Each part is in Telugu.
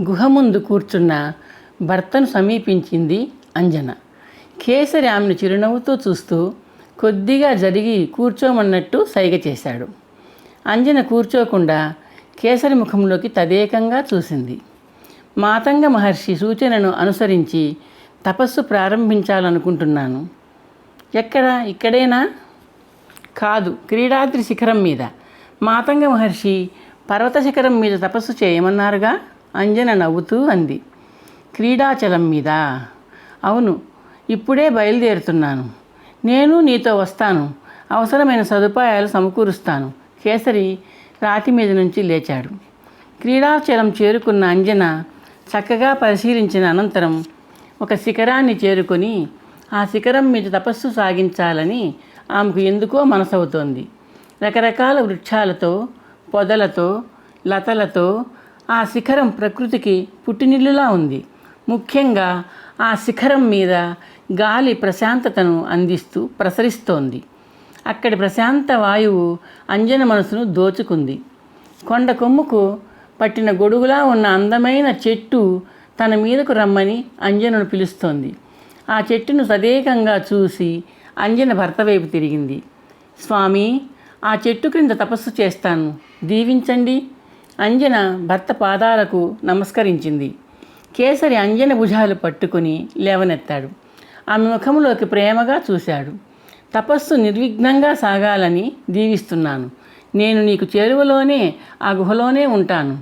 గుహ ముందు కూర్చున్న భర్తను సమీపించింది అంజన. కేసరి ఆమెను చిరునవ్వుతో చూస్తూ కొద్దిగా జరిగి కూర్చోమన్నట్టు సైగ చేశాడు. అంజన కూర్చోకుండా కేసరి ముఖంలోకి తదేకంగా చూసింది. మాతంగ మహర్షి సూచనను అనుసరించి తపస్సు ప్రారంభించాలనుకుంటున్నాను. ఎక్కడ? ఇక్కడేనా? కాదు క్రీడాద్రి శిఖరం మీద. మాతంగ మహర్షి పర్వత శిఖరం మీద తపస్సు చేయమన్నారుగా? అంజన నవ్వుతూ అంది. క్రీడాచలం మీద. అవును ఇప్పుడే బయలుదేరుతున్నాను. నేను నీతో వస్తాను. అవసరమైన సదుపాయాలు సమకూరుస్తాను. కేసరి రాతి మీద నుంచి లేచాడు. క్రీడాచలం చేరుకున్న అంజన చక్కగా పరిశీలించిన అనంతరం ఒక శిఖరాన్ని చేరుకొని ఆ శిఖరం మీద తపస్సు సాగించాలని ఆమెకు ఎందుకో మనసవుతోంది. రకరకాల వృక్షాలతో పొదలతో లతలతో ఆ శిఖరం ప్రకృతికి పుట్టినిల్లులా ఉంది. ముఖ్యంగా ఆ శిఖరం మీద గాలి ప్రశాంతతను అందిస్తూ ప్రసరిస్తోంది. అక్కడి ప్రశాంత వాయువు అంజన మనసును దోచుకుంది. కొండ కొమ్ముకు పట్టిన గొడుగులా ఉన్న అందమైన చెట్టు తన మీదకు రమ్మని అంజనను పిలుస్తోంది. ఆ చెట్టును సదేకంగా చూసి అంజన భర్త వైపు తిరిగింది. స్వామి ఆ చెట్టు క్రింద తపస్సు చేస్తాను. దీవించండి. అంజన భర్త పాదాలకు నమస్కరించింది. కేసరి అంజన భుజాలు పట్టుకుని లేవనెత్తాడు. ఆమె ముఖంలోకి ప్రేమగా చూశాడు. తపస్సు నిర్విఘ్నంగా సాగాలని దీవిస్తున్నాను. నేను నీకు చేరువలోనే ఆ గుహలోనే ఉంటాను.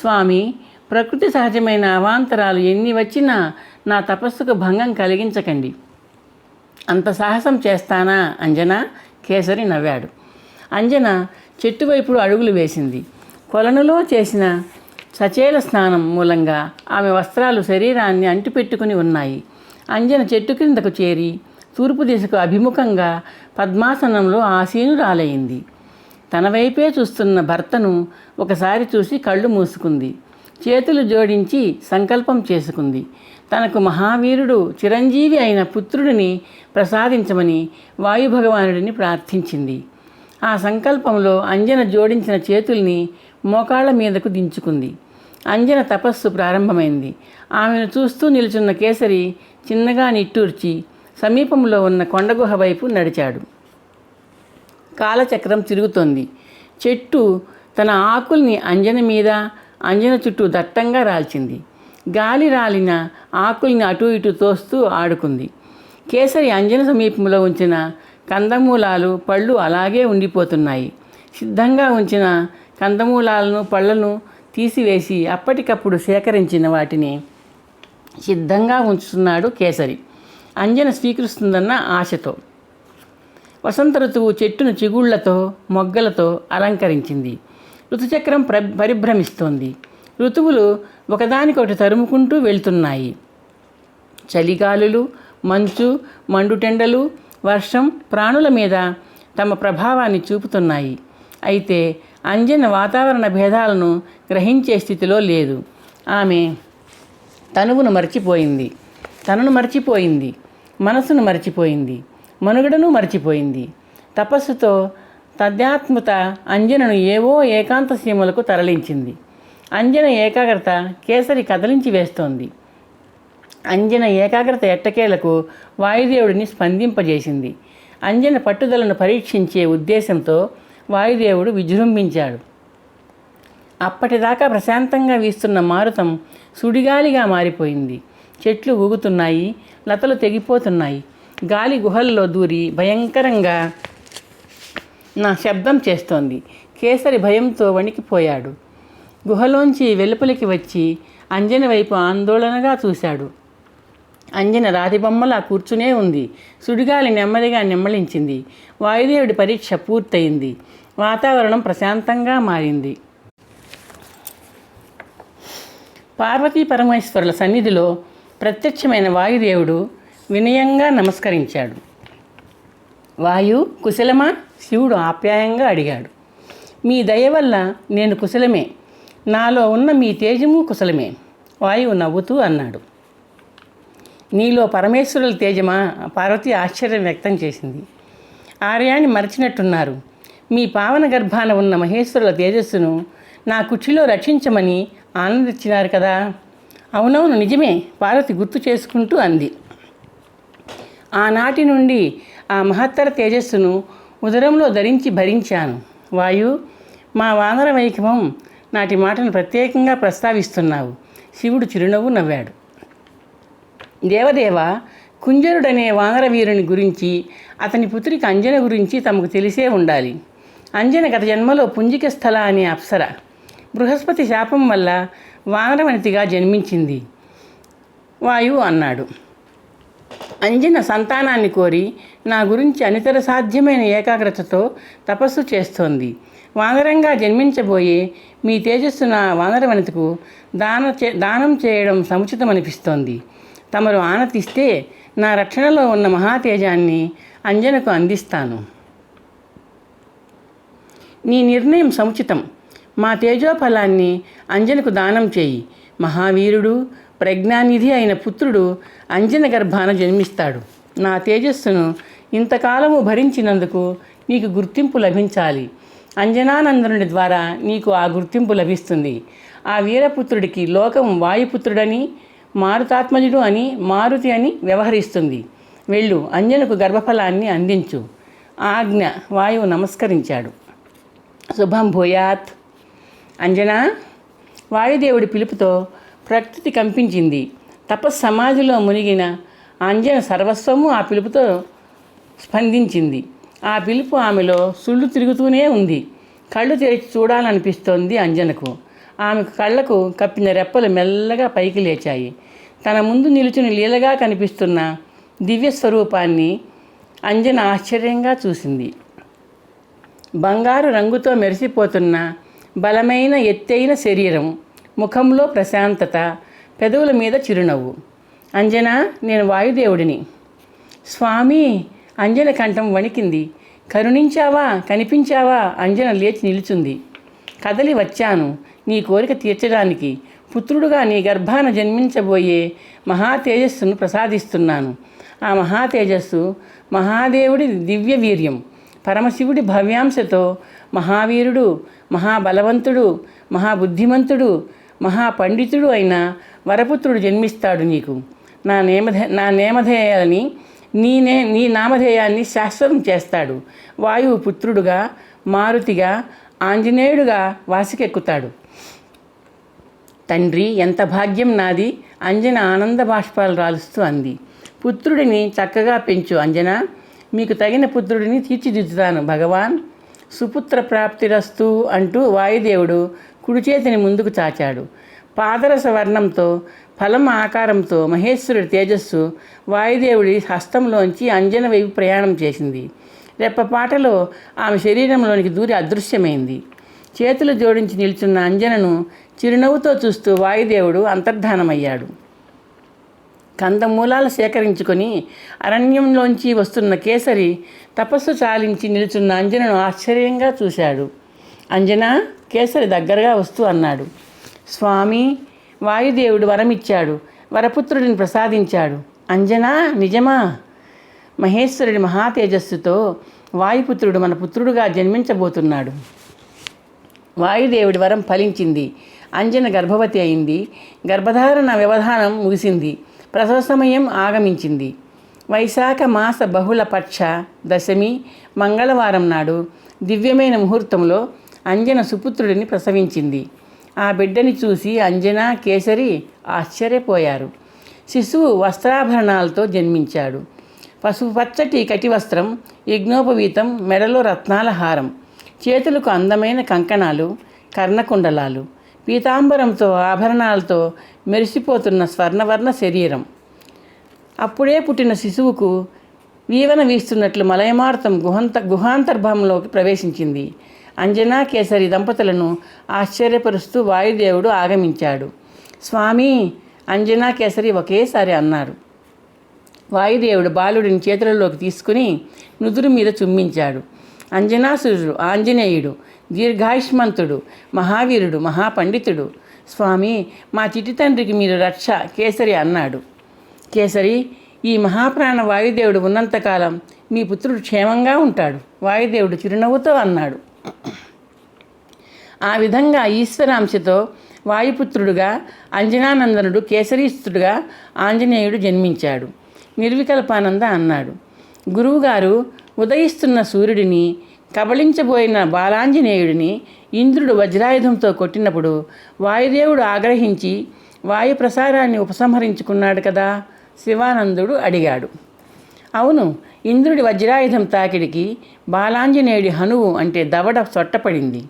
స్వామి ప్రకృతి సహజమైన అవాంతరాలు ఎన్ని వచ్చినా నా తపస్సుకు భంగం కలిగించకండి. అంత సాహసం చేస్తానా అంజన? కేసరి నవ్వాడు. అంజన చెట్టు వైపు అడుగులు వేసింది. కొలనులో చేసిన సచేల స్నానం మూలంగా ఆమె వస్త్రాలు శరీరాన్ని అంటిపెట్టుకుని ఉన్నాయి. అంజన చెట్టు క్రిందకు చేరి తూర్పు దిశకు అభిముఖంగా పద్మాసనంలో ఆసీనురాలయ్యింది తన వైపే చూస్తున్న భర్తను ఒకసారి చూసి కళ్ళు మూసుకుంది. చేతులు జోడించి సంకల్పం చేసుకుంది. తనకు మహావీరుడు చిరంజీవి అయిన పుత్రుడిని ప్రసాదించమని వాయుభగవానుడిని ప్రార్థించింది. ఆ సంకల్పంలో అంజన జోడించిన చేతుల్ని మోకాళ్ళ మీదకు దించుకుంది. అంజన తపస్సు ప్రారంభమైంది. ఆమెను చూస్తూ నిలుచున్న కేసరి చిన్నగా నిట్టూర్చి సమీపంలో ఉన్న కొండగుహ వైపు నడిచాడు. కాలచక్రం తిరుగుతోంది. చెట్టు తన ఆకుల్ని అంజన మీద అంజన చుట్టూ దట్టంగా రాల్చింది. గాలి రాలిన ఆకుల్ని అటు ఇటు తోస్తూ ఆడుకుంది. కేసరి అంజన సమీపంలో ఉంచిన కందమూలాలు పళ్ళు అలాగే ఉండిపోతున్నాయి. సిద్ధంగా ఉంచిన కందమూలాలను పళ్ళను తీసివేసి అప్పటికప్పుడు సేకరించిన వాటిని సిద్ధంగా ఉంచుతున్నాడు కేసరి. అంజన స్వీకరిస్తుందన్న ఆశతో. వసంత ఋతువు చెట్టును చిగుళ్ళతో మొగ్గలతో అలంకరించింది. ఋతుచక్రం ప్ర పరిభ్రమిస్తోంది. ఋతువులు ఒకదానికొకటి తరుముకుంటూ వెళ్తున్నాయి. చలిగాలులు మంచు మండుటెండలు వర్షం ప్రాణుల మీద తమ ప్రభావాన్ని చూపుతున్నాయి. అయితే అంజన వాతావరణ భేదాలను గ్రహించే స్థితిలో లేదు. ఆమె తనువును మర్చిపోయింది. తనను మర్చిపోయింది. మనసును మర్చిపోయింది. మనుగడను మర్చిపోయింది. తపస్సుతో తద్యాత్మత అంజనను ఏవో ఏకాంత సీమలకు తరలించింది. అంజన ఏకాగ్రత కేసరి కదలించి వేస్తోంది. అంజన ఏకాగ్రత ఎట్టకేలకు వాయుదేవుడిని స్పందింపజేసింది. అంజన పట్టుదలను పరీక్షించే ఉద్దేశంతో వాయుదేవుడు విజృంభించాడు. అప్పటిదాకా ప్రశాంతంగా వీస్తున్న మారుతం సుడిగాలిగా మారిపోయింది. చెట్లు ఊగుతున్నాయి లతలు తెగిపోతున్నాయి. గాలి గుహల్లో దూరి భయంకరంగా నా శబ్దం చేస్తోంది. కేసరి భయంతో వణికిపోయాడు. గుహలోంచి వెలుపలికి వచ్చి అంజని వైపు ఆందోళనగా చూశాడు. అంజన రాతిబొమ్మలా కూర్చునే ఉంది. సుడిగాలి నెమ్మదిగా నెమ్మలించింది. వాయుదేవుడి పరీక్ష పూర్తయింది. వాతావరణం ప్రశాంతంగా మారింది. పార్వతీ పరమేశ్వరుల సన్నిధిలో ప్రత్యక్షమైన వాయుదేవుడు వినయంగా నమస్కరించాడు. వాయు కుశలమా? శివుడు ఆప్యాయంగా అడిగాడు. మీ దయ వల్ల నేను కుశలమే. నాలో ఉన్న మీ తేజము కుశలమే వాయువు నవ్వుతూ అన్నాడు. నీలో పరమేశ్వరుల తేజమా? పార్వతి ఆశ్చర్యం వ్యక్తం చేసింది. ఆర్యాన్ని మరచినట్టున్నారు. మీ పావన గర్భాన ఉన్న మహేశ్వరుల తేజస్సును నా కుర్చీలో రక్షించమని ఆనందించినారు కదా? అవునవును నిజమే. పార్వతి గుర్తు చేసుకుంటూ అంది. ఆనాటి నుండి ఆ మహత్తర తేజస్సును ఉదరంలో ధరించి భరించాను. వాయు మా వానర వైభవం నాటి మాటను ప్రత్యేకంగా ప్రస్తావిస్తున్నావు. శివుడు చిరునవ్వు నవ్వాడు. దేవదేవ కుంజరుడనే వానరవీరుని గురించి అతని పుత్రిక అంజన గురించి తమకు తెలిసే ఉండాలి. అంజన గత జన్మలో పుంజిక స్థల అనే అప్సర. బృహస్పతి శాపం వల్ల వానరవనితిగా జన్మించింది. వాయువు అన్నాడు. అంజన సంతానాన్ని కోరి నా గురించి అనితర సాధ్యమైన ఏకాగ్రతతో తపస్సు చేస్తోంది. వానరంగా జన్మించబోయే మీ తేజస్సు నా వానరవనితకు దాన చే దానం చేయడం సముచితమనిపిస్తోంది. తమరు ఆనతిస్తే నా రక్షణలో ఉన్న మహాతేజాన్ని అంజనకు అందిస్తాను. నీ నిర్ణయం సముచితం. మా తేజోఫలాన్ని అంజనకు దానం చేయి. మహావీరుడు ప్రజ్ఞానిధి అయిన పుత్రుడు అంజన గర్భాన జన్మిస్తాడు. నా తేజస్సును ఇంతకాలము భరించినందుకు నీకు గుర్తింపు లభించాలి. అంజనానందనుడి ద్వారా నీకు ఆ గుర్తింపు లభిస్తుంది. ఆ వీరపుత్రుడికి లోకం వాయుపుత్రుడని మారుతాత్మజుడు అని మారుతి అని వ్యవహరిస్తుంది. వెళ్ళు అంజనకు గర్భఫలాన్ని అందించు. ఆజ్ఞ వాయువు నమస్కరించాడు. శుభం భూయాత్. అంజనా వాయుదేవుడి పిలుపుతో ప్రకృతి కంపించింది. తపస్ సమాధిలో మునిగిన అంజన సర్వస్వము ఆ పిలుపుతో స్పందించింది. ఆ పిలుపు ఆమెలో సుళ్ళు తిరుగుతూనే ఉంది. కళ్ళు తెరిచి చూడాలనిపిస్తోంది అంజనకు. ఆమె కళ్ళకు కప్పిన రెప్పలు మెల్లగా పైకి లేచాయి. తన ముందు నిలుచుని లీలగా కనిపిస్తున్న దివ్య స్వరూపాన్ని అంజన ఆశ్చర్యంగా చూసింది. బంగారు రంగుతో మెరిసిపోతున్న బలమైన ఎత్తైన శరీరం ముఖంలో ప్రశాంతత పెదవుల మీద చిరునవ్వు. అంజన నేను వాయుదేవుడిని. స్వామి అంజన కంఠం వణికింది. కరుణించావా? కనిపించావా? అంజన లేచి నిలుచుంది. కదలి వచ్చాను. నీ కోరిక తీర్చడానికి పుత్రుడుగా నీ గర్భాన జన్మించబోయే మహాతేజస్సును ప్రసాదిస్తున్నాను. ఆ మహాతేజస్సు మహాదేవుడి దివ్య వీర్యం పరమశివుడి భవ్యాంశతో మహావీరుడు మహాబలవంతుడు మహాబుద్ధిమంతుడు మహాపండితుడు అయిన వరపుత్రుడు జన్మిస్తాడు నీకు. నా నేమధే నా నేమధేయాలని నీ నే నీ నామధేయాన్ని శాశ్వతం చేస్తాడు. వాయువు పుత్రుడుగా మారుతిగా ఆంజనేయుడుగా వాసికెక్కుతాడు. తండ్రి ఎంత భాగ్యం నాది అంజన ఆనంద బాష్పాలు రాలుస్తూ అంది. పుత్రుడిని చక్కగా పెంచు అంజన. మీకు తగిన పుత్రుడిని తీర్చిదిద్దుతాను భగవాన్. సుపుత్ర ప్రాప్తిరస్తు అంటూ వాయుదేవుడు కుడి చేతిని ముందుకు చాచాడు. పాదరస వర్ణంతో ఫలం ఆకారంతో మహేశ్వరుడి తేజస్సు వాయుదేవుడి హస్తంలోంచి అంజన వైపు ప్రయాణం చేసింది. రెప్పపాటలో ఆమె శరీరంలోనికి దూరి అదృశ్యమైంది. చేతులు జోడించి నిల్చున్న అంజనను చిరునవ్వుతో చూస్తూ వాయుదేవుడు అంతర్ధానమయ్యాడు. కందమూలాలు సేకరించుకొని అరణ్యంలోంచి వస్తున్న కేసరి తపస్సు చాలించి నిలుచున్న అంజనను ఆశ్చర్యంగా చూశాడు. అంజన కేసరి దగ్గరగా వస్తూ అన్నాడు. స్వామి వాయుదేవుడు వరమిచ్చాడు. వరపుత్రుడిని ప్రసాదించాడు. అంజనా నిజమా? మహేశ్వరుడి మహాతేజస్సుతో వాయుపుత్రుడు మన పుత్రుడుగా జన్మించబోతున్నాడు. వాయుదేవుడి వరం ఫలించింది. అంజన గర్భవతి అయింది. గర్భధారణ వ్యవధానం ముగిసింది. ప్రసవ సమయం ఆగమించింది. వైశాఖ మాస బహుళ పక్ష దశమి మంగళవారం నాడు దివ్యమైన ముహూర్తంలో అంజన సుపుత్రుడిని ప్రసవించింది. ఆ బిడ్డని చూసి అంజన కేసరి ఆశ్చర్యపోయారు. శిశువు వస్త్రాభరణాలతో జన్మించాడు. పసుపు పచ్చటి కటివస్త్రం యజ్ఞోపవీతం మెడలో రత్నాల హారం. చేతులకు అందమైన కంకణాలు కర్ణకుండలాలు పీతాంబరంతో ఆభరణాలతో మెరిసిపోతున్న స్వర్ణవర్ణ శరీరం. అప్పుడే పుట్టిన శిశువుకు వీవన వీస్తున్నట్లు మలయమార్తం గుహంత గుహాంతర్భంలోకి ప్రవేశించింది. అంజనా కేసరి దంపతులను ఆశ్చర్యపరుస్తూ వాయుదేవుడు ఆగమించాడు. స్వామి అంజనా కేసరి ఒకేసారి అన్నారు. వాయుదేవుడు బాలుడిని చేతులలోకి తీసుకుని నుదురు మీద చుమ్మించాడు. అంజనాసురుడు ఆంజనేయుడు దీర్ఘాయుష్మంతుడు మహావీరుడు మహాపండితుడు. స్వామి మా చిటి తండ్రికి మీరు రక్ష కేసరి అన్నాడు. కేసరి ఈ మహాప్రాణ వాయుదేవుడు ఉన్నంతకాలం మీ పుత్రుడు క్షేమంగా ఉంటాడు. వాయుదేవుడు చిరునవ్వుతో అన్నాడు. ఆ విధంగా ఈశ్వరాంశతో వాయుపుత్రుడుగా అంజనానందనుడు కేసరీస్తుడుగా ఆంజనేయుడు జన్మించాడు. నిర్వికల్పానంద అన్నాడు. గురువుగారు ఉదయిస్తున్న సూర్యుడిని కబళించబోయిన బాలాంజనేయుడిని ఇంద్రుడు వజ్రాయుధంతో కొట్టినప్పుడు వాయుదేవుడు ఆగ్రహించి వాయు ప్రసారాన్ని ఉపసంహరించుకున్నాడు కదా? శివానందుడు అడిగాడు. అవును ఇంద్రుడి వజ్రాయుధం తాకిడికి బాలాంజనేయుడి హనువు అంటే దవడ సొట్టపడింది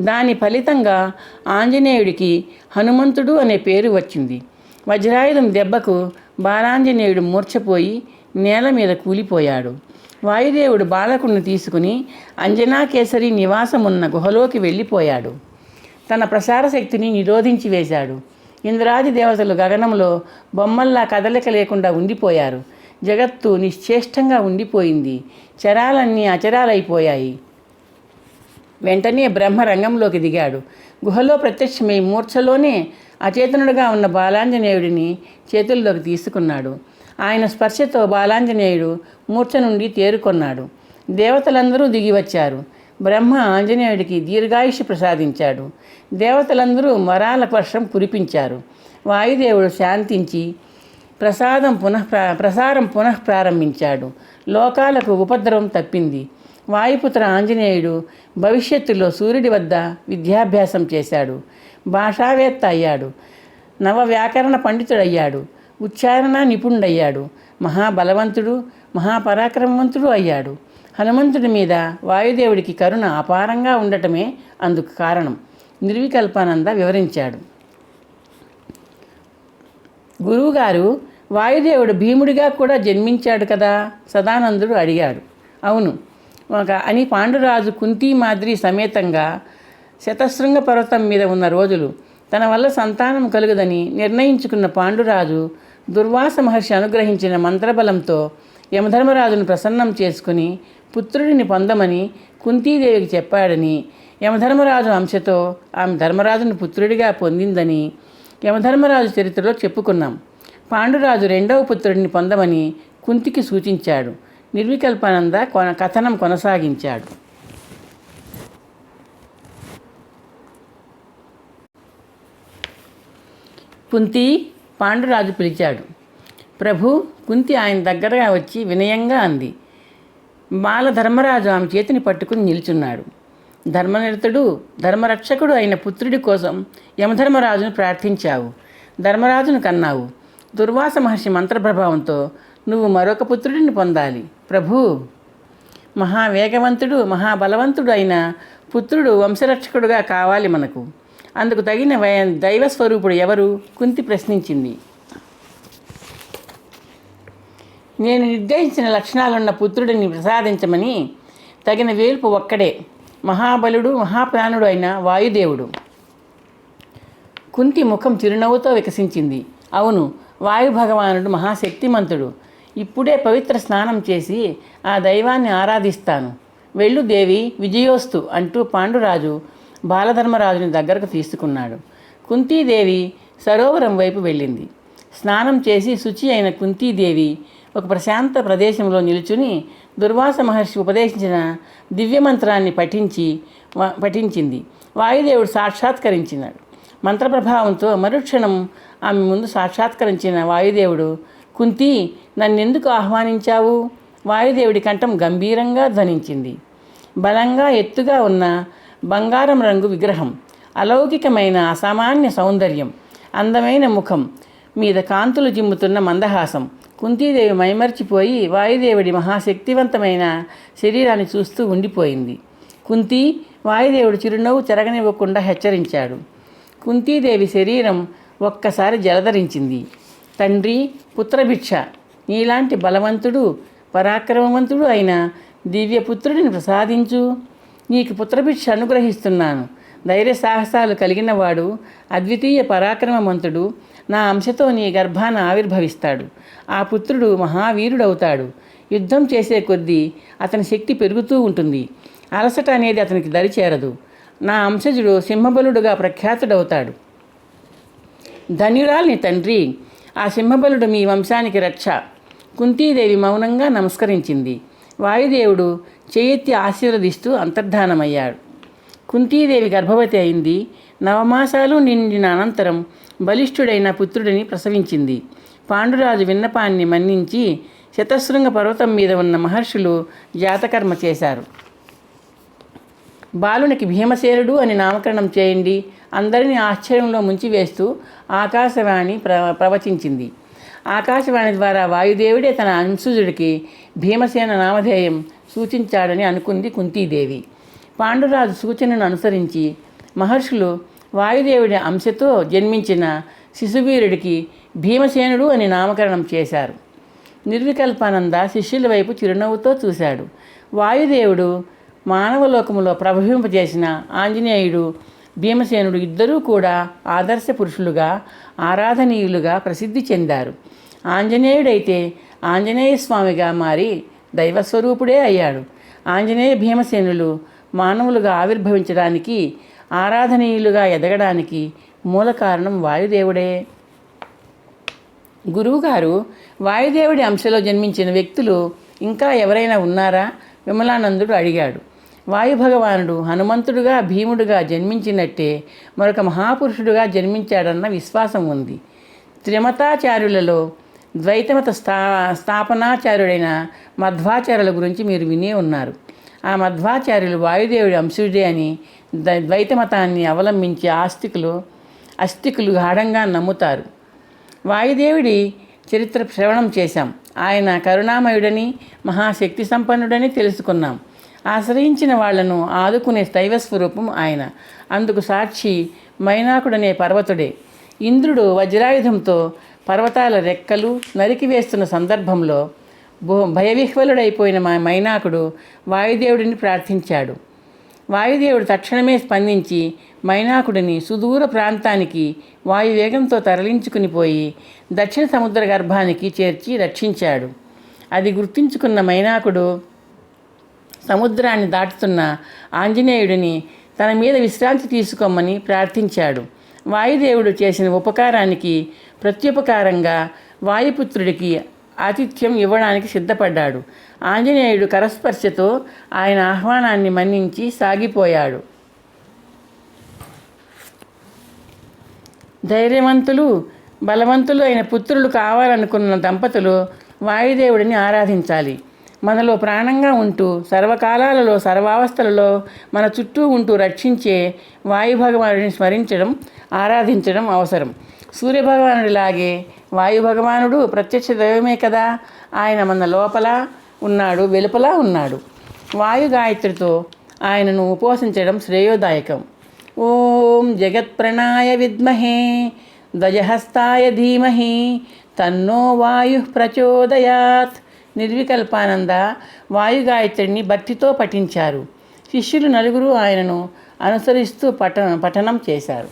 దాని ఫలితంగా ఆంజనేయుడికి హనుమంతుడు అనే పేరు వచ్చింది. వజ్రాయుధం దెబ్బకు బాలాంజనేయుడు మూర్ఛపోయి నేల మీద కూలిపోయాడు. వాయుదేవుడు బాలకుడిని తీసుకుని అంజనాకేసరి నివాసమున్న గుహలోకి వెళ్ళిపోయాడు. తన ప్రసార శక్తిని నిరోధించి వేశాడు. ఇంద్రాది దేవతలు గగనంలో బొమ్మల్లా కదలిక లేకుండా ఉండిపోయారు. జగత్తు నిశ్చేష్టంగా ఉండిపోయింది. చరాలన్నీ అచరాలైపోయాయి. వెంటనే బ్రహ్మ రంగంలోకి దిగాడు. గుహలో ప్రత్యక్షమై మూర్ఛలోనే అచేతనుడుగా ఉన్న బాలాంజనేయుడిని చేతుల్లోకి తీసుకున్నాడు. ఆయన స్పర్శతో బాలాంజనేయుడు మూర్ఛ నుండి తేరుకొన్నాడు. దేవతలందరూ దిగివచ్చారు బ్రహ్మ ఆంజనేయుడికి దీర్ఘాయుష్ ప్రసాదించాడు. దేవతలందరూ మరాల వర్షం కురిపించారు. వాయుదేవుడు శాంతించి ప్రసాదం పునః ప్రసారం పునః ప్రారంభించాడు. లోకాలకు ఉపద్రవం తప్పింది. వాయుపుత్ర ఆంజనేయుడు భవిష్యత్తులో సూర్యుడి వద్ద విద్యాభ్యాసం చేశాడు. భాషావేత్త అయ్యాడు. నవ వ్యాకరణ పండితుడయ్యాడు. ఉచ్చారణ నిపుణుడయ్యాడు. మహాబలవంతుడు మహాపరాక్రమవంతుడు అయ్యాడు. హనుమంతుడి మీద వాయుదేవుడికి కరుణ అపారంగా ఉండటమే అందుకు కారణం. నిర్వికల్పానంద వివరించాడు. గురువుగారు వాయుదేవుడు భీముడిగా కూడా జన్మించాడు కదా? సదానందుడు అడిగాడు అవును. ఒక అని పాండురాజు కుంతి మాదిరి సమేతంగా శతశృంగ పర్వతం మీద ఉన్న రోజులు తన వల్ల సంతానం కలుగుదని నిర్ణయించుకున్న పాండురాజు దుర్వాస మహర్షి అనుగ్రహించిన మంత్రబలంతో యమధర్మరాజును ప్రసన్నం చేసుకుని పుత్రుడిని పొందమని కుంతీదేవికి చెప్పాడని యమధర్మరాజు అంశతో ఆమె ధర్మరాజును పుత్రుడిగా పొందిందని యమధర్మరాజు చరిత్రలో చెప్పుకున్నాం. పాండురాజు రెండవ పుత్రుడిని పొందమని కుంతికి సూచించాడు. నిర్వికల్పానంద కొన కథనం కొనసాగించాడు. కుంతి పాండురాజు పిలిచాడు. ప్రభు కుంతి ఆయన దగ్గరగా వచ్చి వినయంగా అంది. బాలధర్మరాజు ఆమె చేతిని పట్టుకుని నిల్చున్నాడు. ధర్మనిరతుడు ధర్మరక్షకుడు అయిన పుత్రుడి కోసం యమధర్మరాజును ప్రార్థించావు. ధర్మరాజును కన్నావు. దుర్వాస మహర్షి మంత్రప్రభావంతో నువ్వు మరొక పుత్రుడిని పొందాలి. ప్రభు! మహావేగవంతుడు మహాబలవంతుడు అయిన పుత్రుడు వంశరక్షకుడుగా కావాలి మనకు. అందుకు తగిన దైవ దైవస్వరూపుడు ఎవరు? కుంతి ప్రశ్నించింది. నేను నిర్దేశించిన లక్షణాలున్న పుత్రుడిని ప్రసాదించమని తగిన వేల్పు ఒక్కడే. మహాబలుడు మహాప్రాణుడు అయిన వాయుదేవుడు. కుంతి ముఖం చిరునవ్వుతో వికసించింది. అవును వాయు భగవానుడు మహాశక్తిమంతుడు. ఇప్పుడే పవిత్ర స్నానం చేసి ఆ దైవాన్ని ఆరాధిస్తాను. వెళ్ళు దేవి విజయోస్తు అంటూ పాండురాజు బాలధర్మరాజుని దగ్గరకు తీసుకున్నాడు. కుంతీదేవి సరోవరం వైపు వెళ్ళింది. స్నానం చేసి శుచి అయిన కుంతీదేవి ఒక ప్రశాంత ప్రదేశంలో నిలుచుని దుర్వాస మహర్షి ఉపదేశించిన దివ్యమంత్రాన్ని పఠించి పఠించింది. వాయుదేవుడు సాక్షాత్కరించినాడు. మంత్రప్రభావంతో మరుక్షణం ఆమె ముందు సాక్షాత్కరించిన వాయుదేవుడు కుంతి నన్నెందుకు ఆహ్వానించావు? వాయుదేవుడి కంఠం గంభీరంగా ధ్వనించింది. బలంగా ఎత్తుగా ఉన్న బంగారం రంగు విగ్రహం అలౌకికమైన అసామాన్య సౌందర్యం అందమైన ముఖం మీద కాంతులు జిమ్ముతున్న మందహాసం కుంతీదేవి మైమర్చిపోయి వాయుదేవుడి మహాశక్తివంతమైన శరీరాన్ని చూస్తూ ఉండిపోయింది. కుంతి వాయుదేవుడు చిరునవ్వు చెరగనివ్వకుండా హెచ్చరించాడు. కుంతీదేవి శరీరం ఒక్కసారి జలధరించింది. తండ్రి పుత్రభిక్ష నీలాంటి బలవంతుడు పరాక్రమవంతుడు అయిన దివ్యపుత్రుడిని ప్రసాదించు. నీకు పుత్రభిక్ష అనుగ్రహిస్తున్నాను. ధైర్య సాహసాలు కలిగినవాడు అద్వితీయ పరాక్రమవంతుడు నా అంశతో నీ గర్భాన ఆవిర్భవిస్తాడు. ఆ పుత్రుడు మహావీరుడవుతాడు. యుద్ధం చేసే కొద్దీ అతని శక్తి పెరుగుతూ ఉంటుంది. అలసట అనేది అతనికి దరిచేరదు నా అంశజుడు సింహబలుడుగా ప్రఖ్యాతుడవుతాడు. ధన్యురాల్ని తండ్రి ఆ సింహబలుడు మీ వంశానికి రక్ష. కుంతీదేవి మౌనంగా నమస్కరించింది. వాయుదేవుడు చేయెత్తి ఆశీర్వదిస్తూ అంతర్ధానమయ్యాడు. కుంతీదేవి గర్భవతి అయింది. నవమాసాలు నిండిన అనంతరం బలిష్ఠుడైన పుత్రుడిని ప్రసవించింది. పాండురాజు విన్నపాన్ని మన్నించి శతశృంగ పర్వతం మీద ఉన్న మహర్షులు జాతకర్మ చేశారు. బాలునికి భీమసేనుడు అని నామకరణం చేయండి. అందరినీ ఆశ్చర్యంలో ముంచివేస్తూ ఆకాశవాణి ప్ర ప్రవచించింది. ఆకాశవాణి ద్వారా వాయుదేవుడే తన అంశుజుడికి భీమసేన నామధేయం సూచించాడని అనుకుంది కుంతీదేవి. పాండురాజు సూచనను అనుసరించి మహర్షులు వాయుదేవుడి అంశతో జన్మించిన శిశువీరుడికి భీమసేనుడు అని నామకరణం చేశారు. నిర్వికల్పానంద శిష్యుల వైపు చిరునవ్వుతో చూశాడు. వాయుదేవుడు మానవలోకములో ప్రభవింపజేసిన ఆంజనేయుడు భీమసేనుడు ఇద్దరూ కూడా ఆదర్శ పురుషులుగా ఆరాధనీయులుగా ప్రసిద్ధి చెందారు. ఆంజనేయుడైతే ఆంజనేయ స్వామిగా మారి దైవస్వరూపుడే అయ్యాడు. ఆంజనేయ భీమసేనులు మానవులుగా ఆవిర్భవించడానికి ఆరాధనీయులుగా ఎదగడానికి మూల కారణం వాయుదేవుడే. గురువుగారు వాయుదేవుడి అంశలో జన్మించిన వ్యక్తులు ఇంకా ఎవరైనా ఉన్నారా? విమలానందుడు అడిగాడు. వాయుభగవానుడు హనుమంతుడుగా భీముడుగా జన్మించినట్టే మరొక మహాపురుషుడుగా జన్మించాడన్న విశ్వాసం ఉంది. త్రిమతాచార్యులలో ద్వైతమత స్థా స్థాపనాచార్యుడైన మధ్వాచార్యుల గురించి మీరు వినే ఉన్నారు. ఆ మధ్వాచార్యులు వాయుదేవుడి అంశుడే అని ద్వైతమతాన్ని అవలంబించే ఆస్తికులు అస్తికులు గాఢంగా నమ్ముతారు. వాయుదేవుడి చరిత్ర శ్రవణం చేశాం. ఆయన కరుణామయుడని మహాశక్తి సంపన్నుడని తెలుసుకున్నాం. ఆశ్రయించిన వాళ్ళను ఆదుకునే దైవ స్వరూపం ఆయన. అందుకు సాక్షి మైనాకుడనే పర్వతుడే. ఇంద్రుడు వజ్రాయుధంతో పర్వతాల రెక్కలు నరికివేస్తున్న సందర్భంలో భో భయవిహ్వలుడైపోయిన మా మైనాకుడు వాయుదేవుడిని ప్రార్థించాడు. వాయుదేవుడు తక్షణమే స్పందించి మైనాకుడిని సుదూర ప్రాంతానికి వాయువేగంతో తరలించుకుని పోయి దక్షిణ సముద్ర గర్భానికి చేర్చి రక్షించాడు. అది గుర్తించుకున్న మైనాకుడు సముద్రాన్ని దాటుతున్న ఆంజనేయుడిని తన మీద విశ్రాంతి తీసుకోమని ప్రార్థించాడు. వాయుదేవుడు చేసిన ఉపకారానికి ప్రత్యుపకారంగా వాయుపుత్రుడికి ఆతిథ్యం ఇవ్వడానికి సిద్ధపడ్డాడు. ఆంజనేయుడు కరస్పర్శతో ఆయన ఆహ్వానాన్ని మన్నించి సాగిపోయాడు. ధైర్యవంతులు బలవంతులు అయిన పుత్రులు కావాలనుకున్న దంపతులు వాయుదేవుడిని ఆరాధించాలి. మనలో ప్రాణంగా ఉంటూ సర్వకాలాలలో సర్వావస్థలలో మన చుట్టూ ఉంటూ రక్షించే వాయుభగవానుడిని స్మరించడం ఆరాధించడం అవసరం. సూర్యభగవానుడిలాగే వాయుభగవానుడు ప్రత్యక్ష దైవమే కదా? ఆయన మన లోపల ఉన్నాడు వెలుపల ఉన్నాడు. వాయు గాయత్రితో ఆయనను ఉపోసించడం శ్రేయోదాయకం. ఓం జగత్ప్రణాయ విద్మహే ధ్వజహస్తాయ ధీమహి తన్నో వాయు ప్రచోదయాత్. నిర్వికల్పానంద వాయుగాయత్రిని భక్తితో పఠించారు. శిష్యులు నలుగురు ఆయనను అనుసరిస్తూ పఠ పఠనం చేశారు.